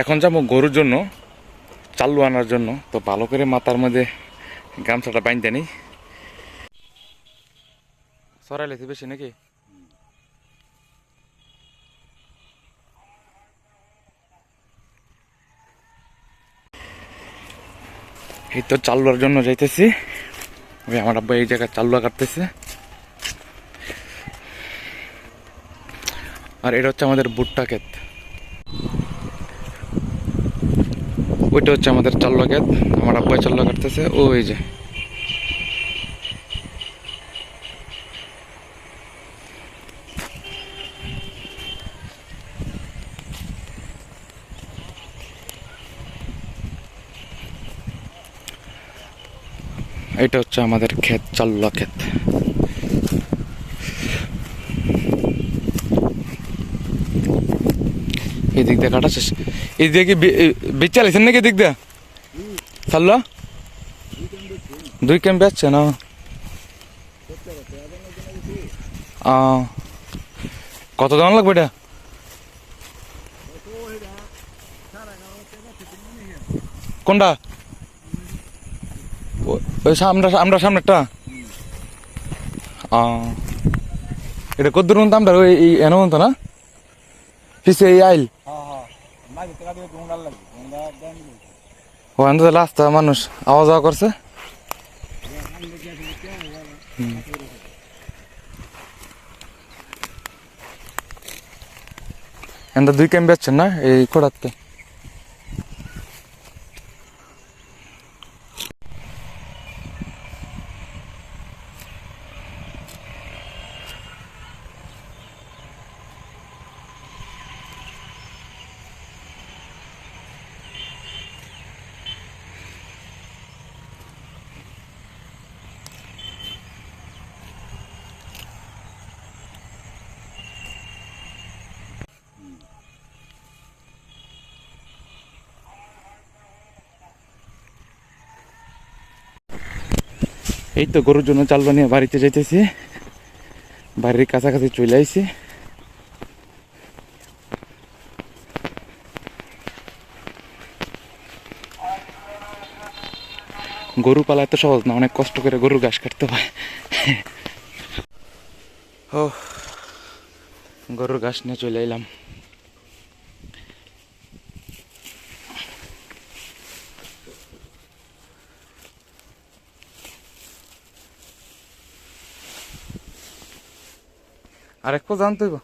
এখন যাব গরুর জন্য চাল্লু আনার জন্য। তো ভালো করে মাথার মধ্যে গামছাটা বাইন্দে নেই। সরাইলেছে বেশি নাকি? এই তো চাল্লুয়ার জন্য যাইতেছি। ওই আমার আব্বা এই জায়গায় চাল্লুয়া কাটতেছে। আর এটা হচ্ছে আমাদের ভুট্টা ক্ষেত। ওইটা হচ্ছে আমাদের চাল্লা ক্ষেত আমার আব্বাই চাল্লা কাটতেছে ওই যে। এটা হচ্ছে আমাদের ক্ষেত চাল্লা ক্ষেত এদিক কাটা শেষ। এই দিকে কি বীজ চালিয়েছেন নাকি দিক দিয়ে? চাল্লা দুই ক্যাম্প বেচছে না? আহ, কত দাম লাগবে এটা? কোনটা? ওই সামনে আমরা সামনেরটা? এটা কত দূর মতো আমরা ওই এনে না? পিছে এই আইল? ও আন্দাজ রাস্তা মানুষ। আওয়া যাওয়া করছে। এন্দা দুই ক্যাম্প বেচছেন না এই খোড়াতে এই তো গরুর জন্য চাল বানিয়ে বাড়িতে যাইতেছি। বাড়ির কাছাকাছি চলে আইছি। গরু পালা এত সহজ না, অনেক কষ্ট করে গরুর ঘাস কাটতে হয়। ও গরুর ঘাস নিয়ে চলে এলাম আর একটু জানতে হইব।